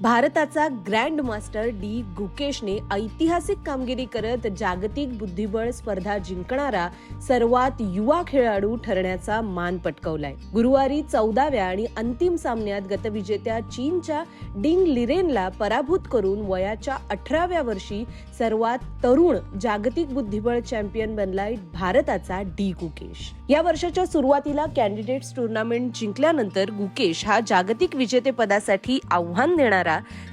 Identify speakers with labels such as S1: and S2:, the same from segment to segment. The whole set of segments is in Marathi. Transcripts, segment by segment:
S1: भारताचा ग्रँड मास्टर डी. गुकेशने ऐतिहासिक कामगिरी करत जागतिक बुद्धिबळ स्पर्धा जिंकणारा सर्वात युवा खेळाडू ठरण्याचा मान पटकवलाय. गुरुवारी चौदाव्या आणि अंतिम सामन्यात गतविजेत्या चीनच्या डिंग लिरेनला पराभूत करून वयाच्या अठराव्या वर्षी सर्वात तरुण जागतिक बुद्धिबळ चॅम्पियन बनलाय भारताचा डी. गुकेश. या वर्षाच्या सुरुवातीला कॅन्डिडेट्स टुर्नामेंट जिंकल्यानंतर गुकेश हा जागतिक विजेतेपदासाठी आव्हान देणार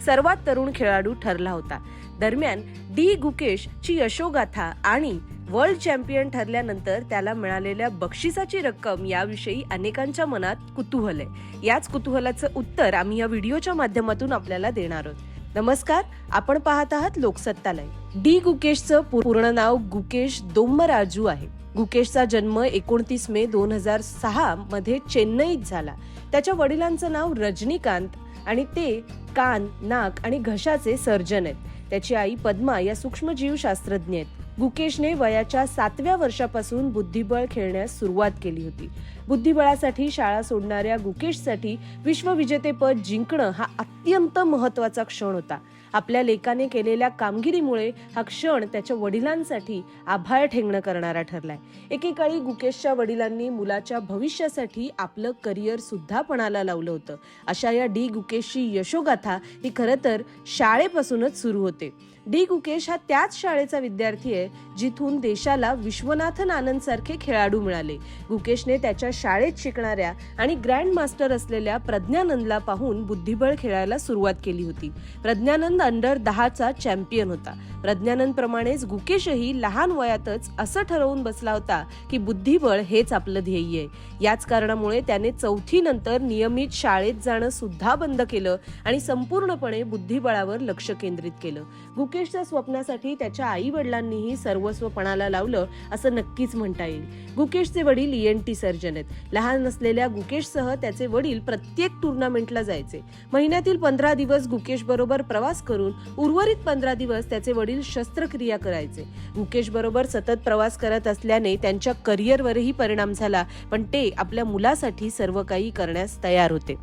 S1: सर्वात तरुण खेळाडू ठरला होता. दरम्यान डी. गुकेश ची यशोगाथा आणि वर्ल्ड चॅम्पियन ठरल्यानंतर त्याला मिळालेल्या बक्षिसाची रक्कम याविषयी अनेकांच्या मनात कुतूहल आहे. याच कुतूहलाचं उत्तर आम्ही या व्हिडिओच्या माध्यमातून आपल्याला देणार आहोत. नमस्कार आपण पाहत आहात लोकसत्तालय. डी. गुकेशचं पूर्ण नाव गुकेश दोम्मराजू आहे. गुकेशचा जन्म एकोणतीस मे दोन हजार सहा मध्ये चेन्नईत झाला. त्याच्या वडिलांचं नाव रजनीकांत आणि ते कान नाक आणि घशाचे सर्जन आहेत. त्याची आई पद्मा या सूक्ष्मजीवशास्त्रज्ञ आहेत. गुकेशने वयाच्या सातव्या वर्षापासून बुद्धिबळ खेळण्यास सुरुवात केली होती. बुद्धिबळासाठी शाळा सोडणाऱ्या गुकेशसाठी विश्वविजेतेपद जिंकणं हा अत्यंत महत्त्वाचा क्षण होता. आपल्या लेकाने केलेल्या कामगिरीमुळे हा क्षण त्याच्या वडिलांसाठी आभाळ ठेंगणं करणारा ठरलाय. एकेकाळी गुकेशच्या वडिलांनी मुलाच्या भविष्यासाठी आपलं करिअर सुद्धा पणाला लावलं होतं. अशा या डी गुकेशची यशोगाथा ही खरं तर शाळेपासूनच सुरू होते. डी गुकेश हा त्याच शाळेचा विद्यार्थी आहे जिथून देशाला विश्वनाथन आनंद सारखे खेळाडू मिळाले. गुकेशने त्याच्या शाळेत शिकणाऱ्या आणि ग्रँड मास्टर असलेल्या प्रज्ञानंदला पाहून बुद्धिबळ खेळायला सुरुवात केली होती. प्रज्ञानंद अंडर दहाचा चॅम्पियन होता. प्रज्ञानंदप्रमाणेच गुकेशही लहान वयातच असं ठरवून बसला होता की बुद्धिबळ हेच आपलं ध्येय आहे. याच कारणामुळे त्याने चौथी नंतर नियमित शाळेत जाणं सुद्धा बंद केलं आणि संपूर्णपणे बुद्धिबळावर लक्ष केंद्रित केलं. गुकेशच्या स्वप्नासाठी त्याच्या आई वडिलांनीही सर्वस्व पणाला लावलं असं नक्कीच म्हणता येईल. गुकेशचे वडील ई एन टी सर्जन आहेत. लहान नसलेल्या गुकेशसह त्याचे वडील प्रत्येक टुर्नामेंटला जायचे. महिन्यातील पंधरा दिवस गुकेश बरोबर प्रवास करून उर्वरित पंधरा दिवस त्याचे वडील शस्त्रक्रिया करायचे. मुकेश बरोबर सतत प्रवास करत असल्याने त्यांच्या करिअरवरही परिणाम झाला पण ते आपल्या मुलासाठी सर्व काही करण्यास तयार होते.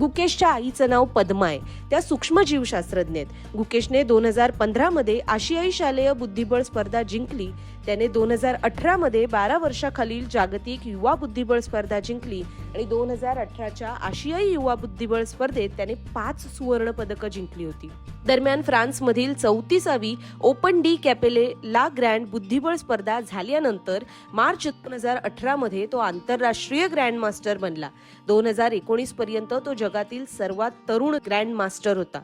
S1: गुकेशच्या आईचं नाव पद्मा आहे. त्या सूक्ष्मजीवशास्त्रज्ञ आहेत. गुकेशने दोन हजार पंधरा मध्ये आशियाई शालेय बुद्धिबळ स्पर्धा जिंकली. त्याने दोन हजार अठरा मध्ये बारा वर्षाखालील जागतिक युवा बुद्धिबळ स्पर्धा जिंकली. आणि दोन हजार अठराच्या आशियाई युवा बुद्धिबळ स्पर्धेत त्याने पाच सुवर्ण पदकं जिंकली होती. दरम्यान फ्रान्समधील चौतीसावी ओपन डी कॅपेले ला ग्रँड बुद्धिबळ स्पर्धा झाल्यानंतर मार्च दोन हजार अठरामध्ये तो आंतरराष्ट्रीय ग्रँडमास्टर बनला. दोन हजार एकोणीसपर्यंत तो जगातील सर्वात तरुण ग्रँडमास्टर होता.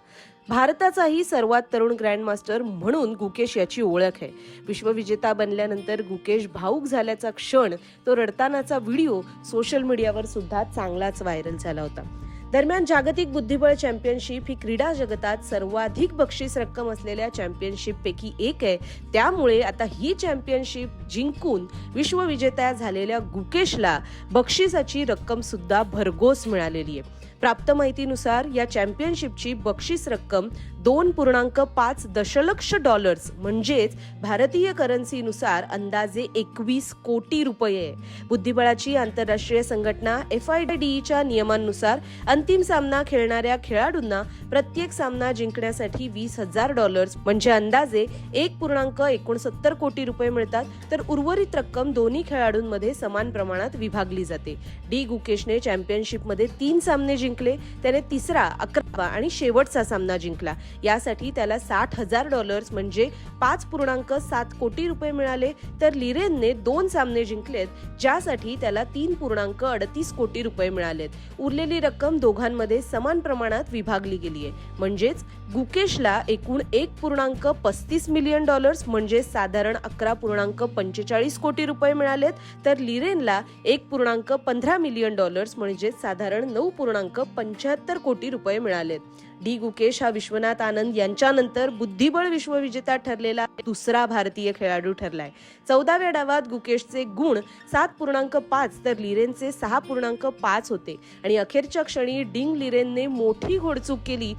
S1: भारताचाही सर्वात तरुण ग्रँडमास्टर म्हणून गुकेश याची ओळख आहे. विश्वविजेता बनल्यानंतर गुकेश भाऊक झाल्याचा क्षण तो रडतानाचा व्हिडिओ सोशल मीडियावर सुद्धा चांगलाच व्हायरल झाला होता. दरम्यान जागतिक बुद्धिबळ चॅम्पियनशिप ही क्रीडा जगतात सर्वाधिक बक्षीस रक्कम असलेल्या चॅम्पियनशिप पैकी एक आहे. त्यामुळे आता ही चॅम्पियनशिप जिंकून विश्वविजेत्या झालेल्या गुकेशला बक्षिसाची रक्कम सुद्धा भरघोस मिळालेली आहे. प्राप्त माहितीनुसार या चॅम्पियनशिपची बक्षीस रक्कम दोन पूर्णांक पाच दशलक्ष डॉलर्स म्हणजेच भारतीय करन्सीनुसार अंदाजे एकवीस कोटी रुपये. बुद्धिबळाची आंतरराष्ट्रीय संघटना एफ आय डीच्या नियमांनुसार अंतिम सामना खेळणाऱ्या खेळाडूंना प्रत्येक सामना जिंकण्यासाठी वीस हजार डॉलर्स म्हणजे अंदाजे एक पूर्णांक एकोणसत्तर कोटी रुपये मिळतात. तर उर्वरित रक्कम दोन्ही खेळाडूंमध्ये समान प्रमाणात विभागली जाते. डी गुकेशने चॅम्पियनशिपमध्ये तीन सामने जिंकले त्याने तिसरा अकरावा आणि शेवटचा सामना जिंकला. यासाठी त्याला साठ हजार डॉलर्स म्हणजे पाच पूर्णांक सात कोटी रुपये मिळाले. तर लिरेनने दोन सामने जिंकलेत ज्यासाठी त्याला तीन पूर्णांक अडतीस कोटी रुपये मिळालेत. उरलेली रक्कम दोघांमध्ये समान प्रमाणात विभागली गेली आहे म्हणजेच गुकेशला एकूण एक पूर्णांक पस्तीस मिलियन डॉलर्स म्हणजे साधारण अकरा पूर्णांक पंचेचाळीस कोटी रुपये मिळालेत. तर लिरेनला एक पूर्णांक पंधरा मिलियन डॉलर्स म्हणजे साधारण नऊ पूर्णांक पंच्याहत्तर कोटी रुपये मिळालेत. डी गुकेश हा विश्वनाथ आनंद यांच्यानंतर बुद्धिबळ विश्वविजेता ठरलेला दुसरा भारतीय खेळाडू ठरलाय. चौदाव्या डावात गुकेशचे गुण सात पूर्णांक पाच तर लिरेनचे सहा पूर्णांक पाच होते. आणि अखेरच्या क्षणी डिंग लिरेनने मोठी घोडचूक केली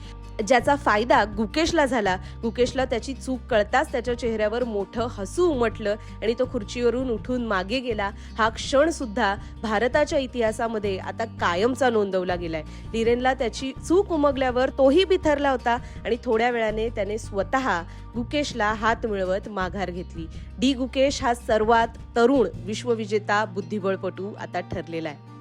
S1: ज्याचा फायदा गुकेशला झाला. गुकेशला त्याची चूक कळताच त्याच्या चेहऱ्यावर मोठं हसू उमटलं आणि तो खुर्चीवरून उठून मागे गेला. हा क्षण सुद्धा भारताच्या इतिहासामध्ये आता कायमचा नोंदवला गेलाय. लिरेनला त्याची चूक उमगल्यावर तो तोही बिथरला होता आणि थोड्या वेळाने त्याने स्वतः गुकेशला हात मिळवत माघार घेतली. डी गुकेश हा सर्वात तरुण विश्वविजेता बुद्धिबळपटू आता ठरलेला आहे.